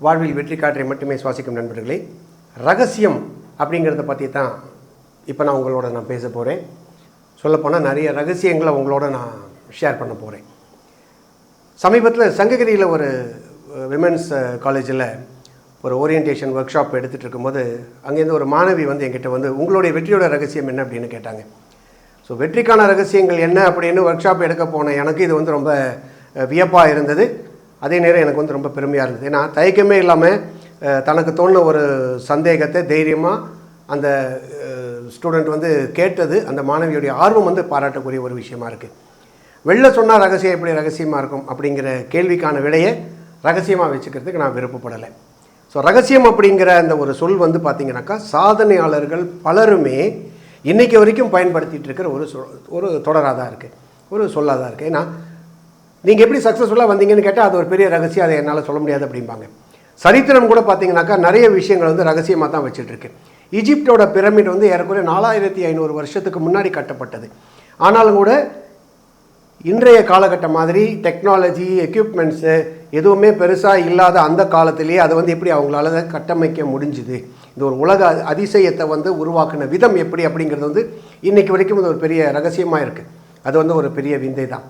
வாழ்வில் வெற்றி காற்றை மட்டுமே சுவாசிக்கும் நண்பர்களே ரகசியம் அப்படிங்கிறத பற்றி தான் இப்போ நான் உங்களோட நான் பேச போகிறேன் சொல்லப்போனால் நிறைய ரகசியங்களை உங்களோட நான் ஷேர் பண்ண போகிறேன் சமீபத்தில் சங்ககிரியில் ஒரு விமென்ஸ் காலேஜில் ஒரு ஓரியன்டேஷன் ஒர்க் ஷாப் எடுத்துகிட்டு இருக்கும்போது அங்கேருந்து ஒரு மாணவி வந்து என்கிட்ட வந்து உங்களுடைய வெற்றியோட ரகசியம் என்ன? அப்படின்னு கேட்டாங்க. ஸோ வெற்றிக்கான ரகசியங்கள் என்ன? அப்படின்னு ஒர்க் ஷாப் எடுக்க போன எனக்கு இது வந்து ரொம்ப வியப்பாக இருந்தது. அதே நேரம் எனக்கு வந்து ரொம்ப பெருமையாக இருந்தது. ஏன்னா தயக்கமே இல்லாமல் தனக்கு தோணுன ஒரு சந்தேகத்தை தைரியமாக அந்த ஸ்டூடெண்ட் வந்து கேட்டது அந்த மாணவியுடைய ஆர்வம் வந்து பாராட்டக்கூடிய ஒரு விஷயமா இருக்குது வெளில சொன்னால் ரகசியம் எப்படி ரகசியமாக இருக்கும் அப்படிங்கிற கேள்விக்கான விடையை ரகசியமாக வச்சுக்கிறதுக்கு நான் விருப்பப்படலை. ஸோ ரகசியம் அப்படிங்கிற அந்த ஒரு சொல் வந்து பார்த்திங்கனாக்கா சாதனையாளர்கள் பலருமே இன்றைக்கி வரைக்கும் பயன்படுத்திகிட்டு இருக்கிற ஒரு சொ ஒரு தொடராக தான் இருக்குது ஒரு சொல்லாக தான் இருக்குது ஏன்னா நீங்கள் எப்படி சக்ஸஸ்ஃபுல்லாக வந்தீங்கன்னு கேட்டால் அது ஒரு பெரிய ரகசியம். அதை என்னால் சொல்ல முடியாது அப்படிம்பாங்க. சரித்திரம் கூட பார்த்தீங்கன்னாக்கா நிறைய விஷயங்கள் வந்து ரகசியமாக தான் வச்சுட்ருக்கு ஈஜிப்டோட பிரமிட் வந்து ஏறக்குறைய நாலாயிரத்தி ஐநூறு வருஷத்துக்கு முன்னாடி கட்டப்பட்டது. ஆனாலும் கூட இன்றைய காலகட்டம் மாதிரி டெக்னாலஜி எக்யூப்மெண்ட்ஸு எதுவுமே பெருசாக இல்லாத அந்த காலத்திலேயே அதை வந்து எப்படி அவங்களால கட்டமைக்க முடிஞ்சுது? இந்த ஒரு உலக அதிசயத்தை வந்து உருவாக்கின விதம் எப்படி அப்படிங்கிறது வந்து இன்றைக்கு வரைக்கும் அது ஒரு பெரிய ரகசியமாக இருக்குது அது வந்து ஒரு பெரிய விந்தை தான்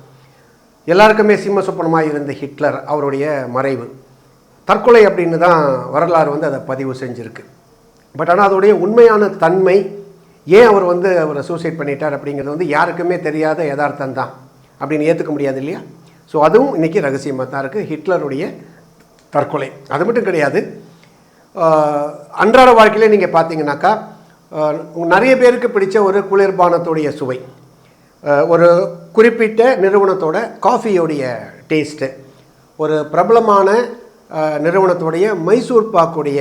எல்லாருக்குமே சிம்ம சொப்பனமாக இருந்த ஹிட்லர் அவருடைய மறைவு. தற்கொலை அப்படின்னு தான் வரலாறு வந்து அதை பதிவு செஞ்சுருக்கு. பட் ஆனால் அதோடைய உண்மையான தன்மை ஏன் அவர் வந்து அவரை சூசைட் பண்ணிட்டார் அப்படிங்கிறது வந்து யாருக்குமே தெரியாத யதார்த்தம் தான் அப்படின்னு ஏற்றுக்க முடியாது இல்லையா? ஸோ அதுவும் இன்றைக்கி ரகசியமாக தான் இருக்குது ஹிட்லருடைய தற்கொலை. அது மட்டும் கிடையாது. அன்றாட வாழ்க்கையிலே நீங்கள் பார்த்தீங்கன்னாக்கா நிறைய பேருக்கு பிடிச்ச ஒரு குளிர்பானத்துடைய சுவை. ஒரு குறிப்பிட்ட நிறுவனத்தோட காஃபியோடைய டேஸ்ட்டு ஒரு பிரபலமான நிறுவனத்துடைய மைசூர் பாக்குடைய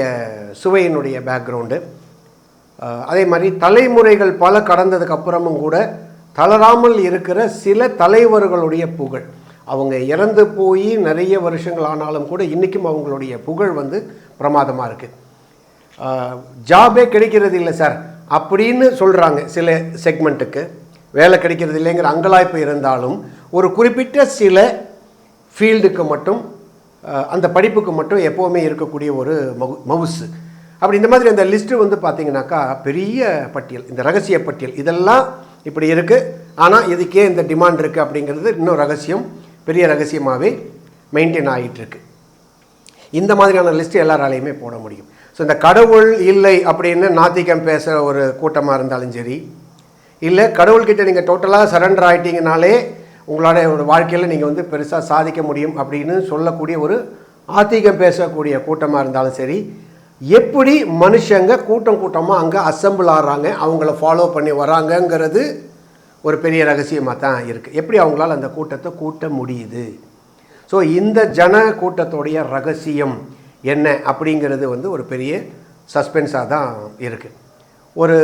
சுவையினுடைய பேக்ரவுண்டு அதே மாதிரி தலைமுறைகள் பல கடந்ததுக்கப்புறமும் கூட தளராமல் இருக்கிற சில தலைவர்களுடைய புகழ். அவங்க இறந்து போய் நிறைய வருஷங்கள் ஆனாலும் கூட இன்றைக்கும் அவங்களுடைய புகழ் வந்து பிரமாதமாக இருக்குது ஜாபே கிடைக்கிறது இல்லை சார் அப்படின்னு சொல்கிறாங்க சில செக்மெண்ட்டுக்கு வேலை கிடைக்கிறது இல்லைங்கிற அங்கலாய்ப்பு இருந்தாலும் ஒரு குறிப்பிட்ட சில ஃபீல்டுக்கு மட்டும் அந்த படிப்புக்கு மட்டும் எப்போவுமே இருக்கக்கூடிய ஒரு மவு மவுசு. அப்படி இந்த மாதிரி அந்த லிஸ்ட்டு வந்து பார்த்தீங்கன்னாக்கா பெரிய பட்டியல் இந்த ரகசிய பட்டியல். இதெல்லாம் இப்படி இருக்குது ஆனால் இதுக்கே இந்த டிமாண்ட் இருக்குது அப்படிங்கிறது இன்னும் ரகசியம் பெரிய ரகசியமாகவே மெயின்டைன் ஆகிட்டுருக்கு இந்த மாதிரியான லிஸ்ட்டு எல்லாராலையுமே போட முடியும். ஸோ இந்த கடவுள் இல்லை அப்படின்னு நாத்திகம் பேசுகிற ஒரு கூட்டமாக இருந்தாலும் சரி இல்லை கடவுள்கிட்ட நீங்கள் டோட்டலாக சரண்டர் ஆகிட்டீங்கனாலே உங்களோட ஒரு வாழ்க்கையில் நீங்கள் வந்து பெருசாக சாதிக்க முடியும் அப்படின்னு சொல்லக்கூடிய ஒரு ஆத்திகம் பேசக்கூடிய கூட்டமாக இருந்தாலும் சரி எப்படி மனுஷங்க கூட்டம் கூட்டமாக அங்கே அசம்பிள் ஆகிறாங்க அவங்கள ஃபாலோ பண்ணி வராங்கங்கிறது ஒரு பெரிய ரகசியமாக தான் இருக்குது எப்படி அவங்களால அந்த கூட்டத்தை கூட்ட முடியுது? ஸோ இந்த ஜன கூட்டத்தோடைய ரகசியம் என்ன அப்படிங்கிறது வந்து ஒரு பெரிய சஸ்பென்ஸாக தான் இருக்குது ஒரு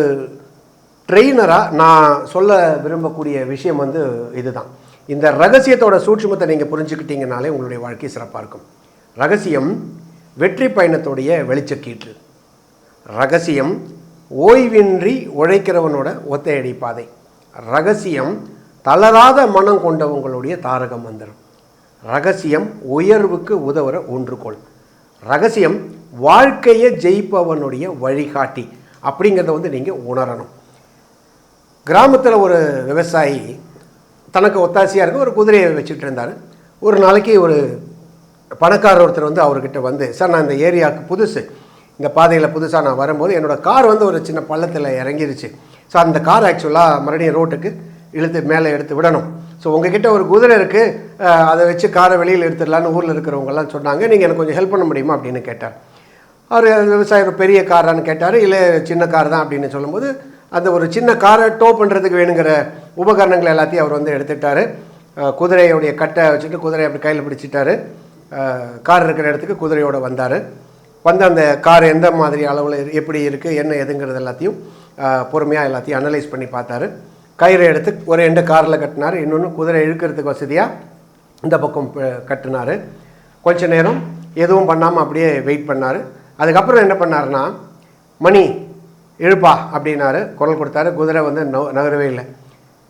ட்ரெயினராக நான் சொல்ல விரும்பக்கூடிய விஷயம் வந்து இதுதான். இந்த ரகசியத்தோட சூட்சுமத்தை நீங்கள் புரிஞ்சுக்கிட்டீங்கனாலே உங்களுடைய வாழ்க்கை சிறப்பாக இருக்கும். ரகசியம் வெற்றி பயணத்துடைய வெளிச்சக்கீற்று. ரகசியம் ஓய்வின்றி உழைக்கிறவனோட ஒத்தையடி பாதை. ரகசியம் தளராத மனம் கொண்டவங்களுடைய தாரக மந்திரம். ரகசியம் உயர்வுக்கு உதவுற ஒன்றுகோள் ரகசியம் வாழ்க்கையை ஜெயிப்பவனுடைய வழிகாட்டி. அப்படிங்கிறத வந்து நீங்கள் உணரணும். கிராமத்தில் ஒரு விவசாயி தனக்கு ஒத்தாசையாக இருக்க ஒரு குதிரையை வச்சுட்டு இருந்தார். ஒரு நாளைக்கு ஒரு பணக்காரர் ஒருத்தர் வந்து அவர்கிட்ட வந்து சார் நான் இந்த ஏரியாவுக்கு புதுசு. இந்த பாதையில் புதுசாக நான் வரும்போது என்னோடய கார் வந்து ஒரு சின்ன பள்ளத்தில் இறங்கிருச்சு. ஸோ அந்த கார் ஆக்சுவலாக மறுபடியும் ரோட்டுக்கு இழுத்து மேலே எடுத்து விடணும். ஸோ உங்ககிட்ட ஒரு குதிரை இருக்குது அதை வச்சு காரை வெளியில் எடுத்துடலான்னு ஊரில் இருக்கிறவங்கெல்லாம் சொன்னாங்க. நீங்கள் எனக்கு கொஞ்சம் ஹெல்ப் பண்ண முடியுமா? அப்படின்னு கேட்டார். அவர் விவசாயி ஒரு பெரிய காரான்னு கேட்டார். இல்லை சின்ன கார் தான் அப்படின்னு சொல்லும்போது அந்த ஒரு சின்ன காரை டோ பண்ணுறதுக்கு வேணுங்கிற உபகரணங்கள் எல்லாத்தையும் அவர் வந்து எடுத்துட்டாரு குதிரையோடைய குதிரையுடைய கட்டை வச்சுட்டு குதிரையை அப்படி கையில் பிடிச்சிட்டாரு. கார் இருக்கிற இடத்துக்கு குதிரையோடு வந்தார். வந்து அந்த கார் எந்த மாதிரி அளவில் எப்படி இருக்குது என்ன எதுங்கிறது எல்லாத்தையும் பொறுமையாக எல்லாத்தையும் அனலைஸ் பண்ணி பார்த்தாரு. கயிறை எடுத்து ஒரு எண்டு காரில் கட்டினார். இன்னொன்று குதிரை இழுக்கிறதுக்கு வசதியாக இந்த பக்கம் கட்டினார் கட்டினாரு. கொஞ்ச நேரம் எதுவும் பண்ணாமல் அப்படியே வெயிட் பண்ணார். அதுக்கப்புறம் என்ன பண்ணாருன்னா மணி இழுப்பா அப்படின்னாரு. குரல் கொடுத்தாரு. குதிரை வந்து நகரவே இல்லை.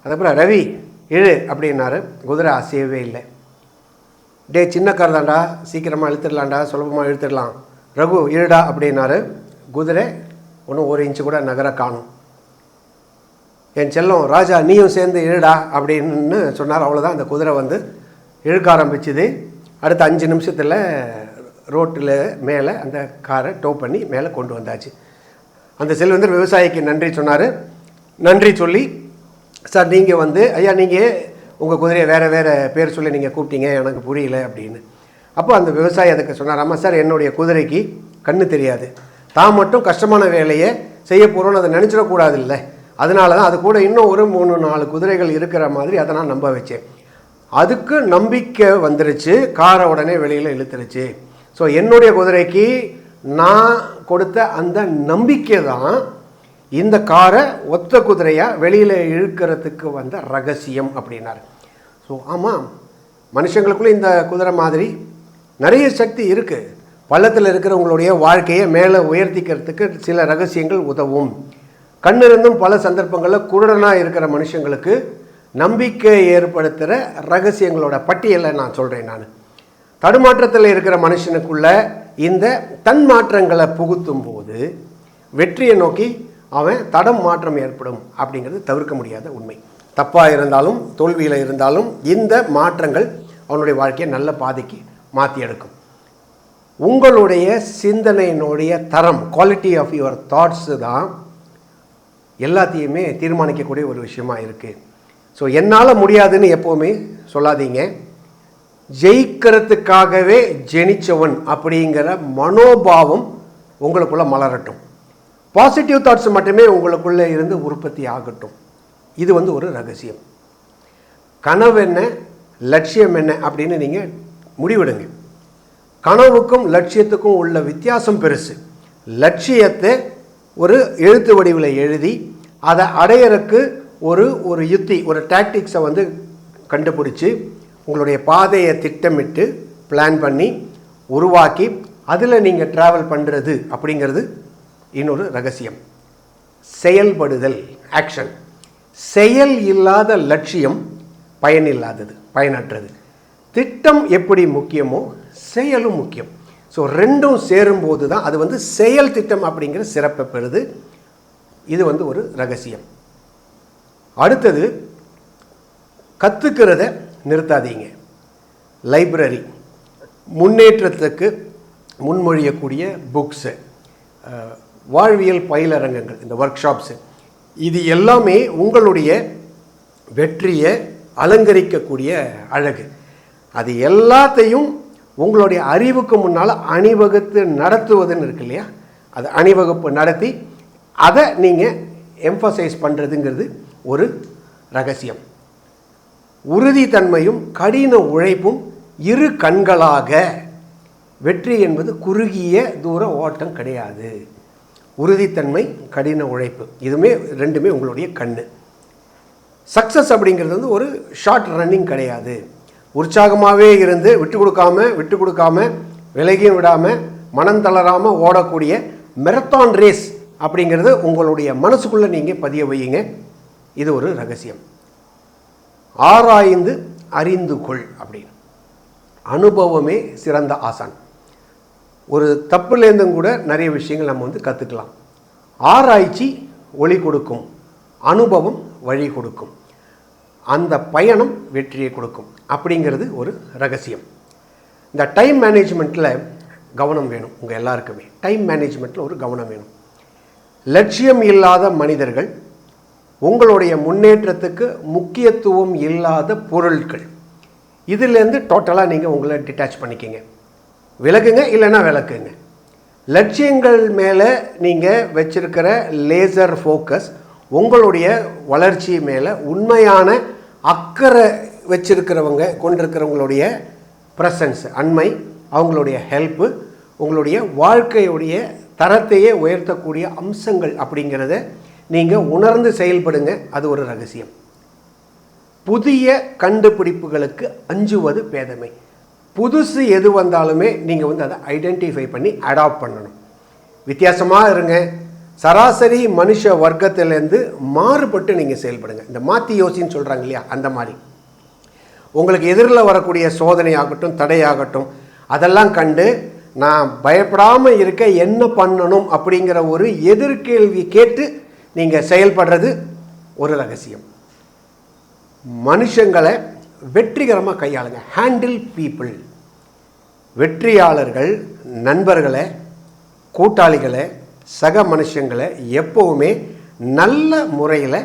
அதுக்கப்புறம் ரவி இழு அப்படின்னாரு. குதிரை அசையவே இல்லை. டே சின்ன கார் தான்டா. சீக்கிரமாக இழுத்துடலாண்டா சுலபமாக இழுத்துடலாம். ரகு இழுடா அப்படின்னாரு. குதிரை ஒன்றும் ஒரு இன்ச்சு கூட நகர காணும். என் செல்லம் ராஜா நீயும் சேர்ந்து இழுடா அப்படின்னு சொன்னார். அவ்வளோதான் அந்த குதிரை வந்து இழுக்க ஆரம்பிச்சுது. அடுத்த அஞ்சு நிமிஷத்தில் ரோட்டில் மேலே அந்த காரை டோ பண்ணி மேலே கொண்டு வந்தாச்சு. அந்த செல்வந்தர் விவசாயிக்கு நன்றி சொன்னார். நன்றி சொல்லி சார் நீங்கள் வந்து ஐயா நீங்கள் உங்கள் குதிரையை வேறு வேறு பேர் சொல்லி நீங்கள் கூப்பிட்டீங்க எனக்கு புரியல அப்படின்னு. அப்போ அந்த விவசாயி அதுக்கு சொன்னார் ஆமாம் சார் என்னுடைய குதிரைக்கு கண்ணு தெரியாது. தான் மட்டும் கஷ்டமான வேலையை செய்ய போகிறோன்னு அதை நினச்சிடக்கூடாது இல்லை அதனால தான் அது கூட இன்னும் ஒரு மூணு நாலு குதிரைகள் இருக்கிற மாதிரி அதை நான் நம்ப வச்சேன். அதுக்கு நம்பிக்கை வந்துருச்சு. காரை உடனே வெளியில் இழுத்துருச்சு. ஸோ என்னுடைய குதிரைக்கு நான் கொடுத்த அந்த நம்பிக்கை தான் இந்த காரை ஒத்த குதிரையாக வெளியில் இழுக்கிறதுக்கு வந்த ரகசியம் அப்படின்னாரு. ஸோ ஆமாம் மனுஷங்களுக்குள்ள இந்த குதிரை மாதிரி நிறைய சக்தி இருக்குது பள்ளத்தில் இருக்கிறவங்களுடைய வாழ்க்கையை மேலே உயர்த்திக்கிறதுக்கு சில ரகசியங்கள் உதவும். கண்ணிருந்தும் பல சந்தர்ப்பங்களில் குருடனாக இருக்கிற மனுஷங்களுக்கு நம்பிக்கை ஏற்படுத்துகிற ரகசியங்களோட பட்டியலை நான் சொல்கிறேன் நான். தடுமாற்றத்தில் இருக்கிற மனுஷனுக்குள்ளே இந்த தன் மாற்றங்களை புகுத்தும் போது வெற்றியை நோக்கி அவன் தடம் மாற்றம் ஏற்படும் அப்படிங்கிறது தவிர்க்க முடியாத உண்மை. தப்பாக இருந்தாலும் தோல்வியில் இருந்தாலும் இந்த மாற்றங்கள் அவனுடைய வாழ்க்கையை நல்ல பாதைக்கு மாற்றி எடுக்கும். உங்களுடைய சிந்தனையினுடைய தரம் குவாலிட்டி ஆஃப் யுவர் தாட்ஸு தான் எல்லாத்தையுமே தீர்மானிக்கக்கூடிய ஒரு விஷயமா இருக்குது ஸோ என்னால் முடியாதுன்னு எப்போவுமே சொல்லாதீங்க. ஜெயிக்கிறதுக்காகவே ஜெனிச்சவன் அப்படிங்கிற மனோபாவம் உங்களுக்குள்ள மலரட்டும். பாசிட்டிவ் தாட்ஸ் மட்டுமே உங்களுக்குள்ளே இருந்து உற்பத்தி ஆகட்டும். இது வந்து ஒரு ரகசியம். கனவு என்ன லட்சியம் என்ன அப்படின்னு நீங்கள் முடிவெடுங்க. கனவுக்கும் லட்சியத்துக்கும் உள்ள வித்தியாசம் பெருசு. லட்சியத்தை ஒரு எழுத்து வடிவில் எழுதி அதை அடையிறக்கு ஒரு ஒரு யுத்தி ஒரு டாக்டிக்ஸை வந்து கண்டுபிடிச்சி உங்களுடைய பாதையை திட்டமிட்டு பிளான் பண்ணி உருவாக்கி அதில் நீங்கள் ட்ராவல் பண்ணுறது அப்படிங்கிறது இன்னொரு ரகசியம். செயல்படுதல் ஆக்ஷன் செயல் இல்லாத லட்சியம் பயனில்லாதது பயனற்றது. திட்டம் எப்படி முக்கியமோ செயலும் முக்கியம். ஸோ ரெண்டும் சேரும்போது தான் அது வந்து செயல் திட்டம் அப்படிங்கிற சிறப்பை பெறுது. இது வந்து ஒரு ரகசியம். அடுத்தது கற்றுக்கிறத நிறுத்தாதீங்க. லைப்ரரி முன்னேற்றத்துக்கு முன்மொழியக்கூடிய புக்ஸு வாழ்வியல் பயிலரங்கங்கள் இந்த ஒர்க் ஷாப்ஸு இது எல்லாமே உங்களுடைய வெற்றியை அலங்கரிக்கக்கூடிய அழகு. அது எல்லாத்தையும் உங்களுடைய அறிவுக்கு முன்னால் அணிவகுத்து நடத்துவதுன்னு இருக்கு இல்லையா? அது அணிவகுப்பு நடத்தி அதை நீங்கள் எம்ஃபசைஸ் பண்ணுறதுங்கிறது ஒரு ரகசியம். உறுதித்தன்மையும் கடின உழைப்பும் இரு கண்களாக. வெற்றி என்பது குறுகிய தூர ஓட்டம் கிடையாது. உறுதித்தன்மை கடின உழைப்பு. இதுவுமே ரெண்டுமே உங்களுடைய கண்ணு. சக்ஸஸ் அப்படிங்கிறது வந்து ஒரு ஷார்ட் ரன்னிங் கிடையாது. உற்சாகமாகவே இருந்து விட்டு கொடுக்காம விட்டு கொடுக்காம விலகியும் விடாமல் மனம் தளராமல் ஓடக்கூடிய மெரத்தான் ரேஸ் அப்படிங்கிறது உங்களுடைய மனசுக்குள்ளே நீங்கள் பதிய வையுங்க. இது ஒரு ரகசியம். ஆராய்ந்து அறிந்து கொள் அப்படின்னு. அனுபவமே சிறந்த ஆசான். ஒரு தப்புலேருந்தும் கூட நிறைய விஷயங்கள் நம்ம வந்து கற்றுக்கலாம் ஆராய்ச்சி ஒளி கொடுக்கும். அனுபவம் வழி கொடுக்கும். அந்த பயணம் வெற்றியை கொடுக்கும். அப்படிங்கிறது ஒரு ரகசியம். இந்த டைம் மேனேஜ்மெண்ட்டில் கவனம் வேணும் உங்கள் எல்லாருக்குமே. டைம் மேனேஜ்மெண்ட்டில் ஒரு கவனம் வேணும். லட்சியம் இல்லாத மனிதர்கள் உங்களுடைய முன்னேற்றத்துக்கு முக்கியத்துவம் இல்லாத பொருட்கள் இதிலேருந்து டோட்டலாக நீங்கள் உங்களை டிட்டாச் பண்ணிக்கிங்க. விலகுங்க இல்லைன்னா விளக்குங்க. லட்சியங்கள் மேலே நீங்கள் வச்சிருக்கிற லேசர் ஃபோக்கஸ் உங்களுடைய வளர்ச்சி மேலே உண்மையான அக்கறை வச்சிருக்கிறவங்க கொண்டிருக்கிறவங்களுடைய ப்ரெசன்ஸ் அண்மை அவங்களுடைய ஹெல்ப்பு உங்களுடைய வாழ்க்கையுடைய தரத்தையே உயர்த்தக்கூடிய அம்சங்கள் அப்படிங்கிறத நீங்கள் உணர்ந்து செயல்படுங்க அது ஒரு ரகசியம். புதிய கண்டுபிடிப்புகளுக்கு அஞ்சுவது பேதமை. புதுசு எது வந்தாலுமே நீங்கள் வந்து அதை ஐடென்டிஃபை பண்ணி அடாப்ட் பண்ணணும். வித்தியாசமாக இருங்க. சராசரி மனுஷ வர்க்கத்திலேருந்து மாறுபட்டு நீங்கள் செயல்படுங்க. இந்த மாற்றி யோசின்னு சொல்கிறாங்க இல்லையா? அந்த மாதிரி. உங்களுக்கு எதிரில் வரக்கூடிய சோதனையாகட்டும் தடையாகட்டும் அதெல்லாம் கண்டு நான் பயப்படாமல் இருக்க என்ன பண்ணணும் அப்படிங்கிற ஒரு எதிர்கேள்வி கேட்டு நீங்கள் செயல்படுறது ஒரு ரகசியம். மனுஷங்களை வெற்றிகரமாக கையாளுங்க. ஹேண்டில் பீப்புள் வெற்றியாளர்கள் நண்பர்களை கூட்டாளிகளை சக மனுஷங்களை எப்போவுமே நல்ல முறையில்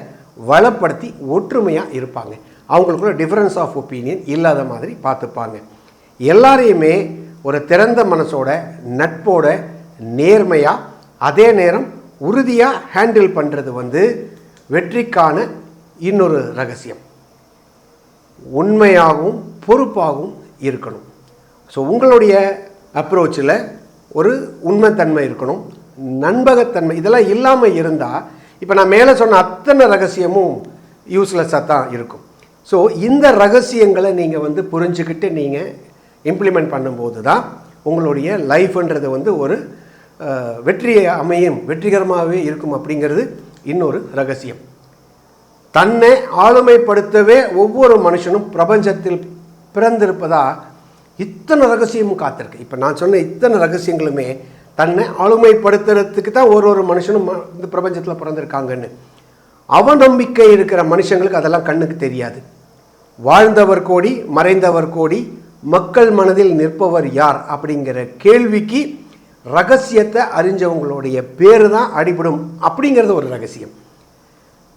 வளப்படுத்தி ஒற்றுமையாக இருப்பாங்க. அவங்களுக்குள்ள டிஃப்ரென்ஸ் ஆஃப் ஒப்பீனியன் இல்லாத மாதிரி பார்த்துப்பாங்க. எல்லாரையுமே ஒரு திறந்த மனசோட நட்போட நேர்மையாக அதே நேரம் உறுதியாக ஹேண்டில் பண்ணுறது வந்து வெற்றிக்கான இன்னொரு ரகசியம். உண்மையாகவும் பொறுப்பாகவும் இருக்கணும். ஸோ உங்களுடைய அப்ரோச்சில் ஒரு உண்மைத்தன்மை இருக்கணும். நண்பகத்தன்மை இதெல்லாம் இல்லாமல் இருந்தால் இப்போ நான் மேலே சொன்ன அத்தனை ரகசியமும் யூஸ்லெஸ்ஸாக தான் இருக்கும். ஸோ இந்த ரகசியங்களை நீங்கள் வந்து புரிஞ்சுக்கிட்டு நீங்கள் இம்ப்ளிமெண்ட் பண்ணும்போது தான் உங்களுடைய லைஃப்ன்றது வந்து ஒரு வெற்றியை அமையும் வெற்றிகரமாகவே இருக்கும் அப்படிங்கிறது இன்னொரு ரகசியம். தன்னை ஆளுமைப்படுத்தவே ஒவ்வொரு மனுஷனும் பிரபஞ்சத்தில் பிறந்திருப்பதா இத்தனை ரகசியமும் காத்திருக்கு. இப்போ நான் சொன்ன இத்தனை ரகசியங்களுமே தன்னை ஆளுமைப்படுத்துறதுக்கு தான் ஒரு ஒரு மனுஷனும் இந்த பிரபஞ்சத்தில் பிறந்திருக்காங்கன்னு. அவநம்பிக்கை இருக்கிற மனுஷங்களுக்கு அதெல்லாம் கண்ணுக்கு தெரியாது. வாழ்ந்தவர் கோடி மறைந்தவர் கோடி மக்கள் மனதில் நிற்பவர் யார் அப்படிங்கிற கேள்விக்கு ரகசியத்தை அறிஞ்சவங்களுடைய பேர் தான் அடிபடும் அப்படிங்கிறது ஒரு ரகசியம்.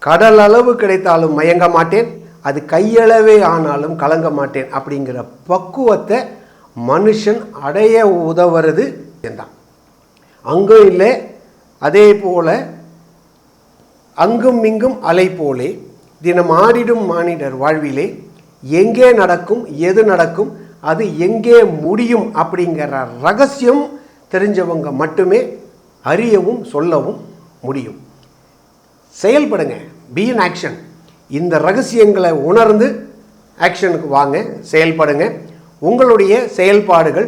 கடல் அளவு கிடைத்தாலும் மயங்க மாட்டேன் அது கையளவே ஆனாலும் கலங்க மாட்டேன் அப்படிங்கிற பக்குவத்தை மனுஷன் அடைய உதவுறது தான் அங்கும் இல்லை அதே போல் அங்கும் இங்கும் அலை போலே தினம் ஆடிடும் மானிடர் வாழ்விலே எங்கே நடக்கும் எது நடக்கும் அது எங்கே முடியும் அப்படிங்கிற ரகசியம் தெரிஞ்சவங்க மட்டுமே அறியவும் சொல்லவும் முடியும். செயல்படுங்க. பி இன் ஆக்ஷன் இந்த ரகசியங்களை உணர்ந்து ஆக்ஷனுக்கு வாங்க செயல்படுங்க. உங்களுடைய செயல்பாடுகள்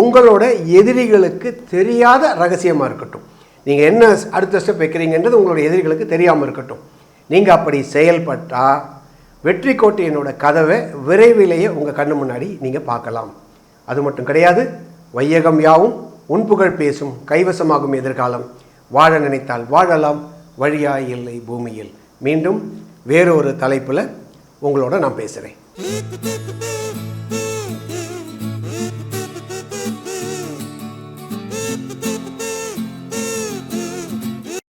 உங்களோட எதிரிகளுக்கு தெரியாத ரகசியமாக இருக்கட்டும். நீங்கள் என்ன அடுத்த ஸ்டெப் வைக்கிறீங்கன்றது உங்களுடைய எதிரிகளுக்கு தெரியாமல் இருக்கட்டும். நீங்கள் அப்படி செயல்பட்டால் வெற்றி கோட்டையினோட கதவை விரைவிலேயே உங்கள் கண்ணு முன்னாடி நீங்கள் பார்க்கலாம். அது மட்டும் கிடையாது. வையகம் யாவும் உன்புகழ் பேசும் கைவசமாகும் எதிர்காலம். வாழ நினைத்தால் வாழலாம் வழியாய் இல்லை பூமியில். மீண்டும் வேறொரு தலைப்பில் உங்களோட நான் பேசுகிறேன்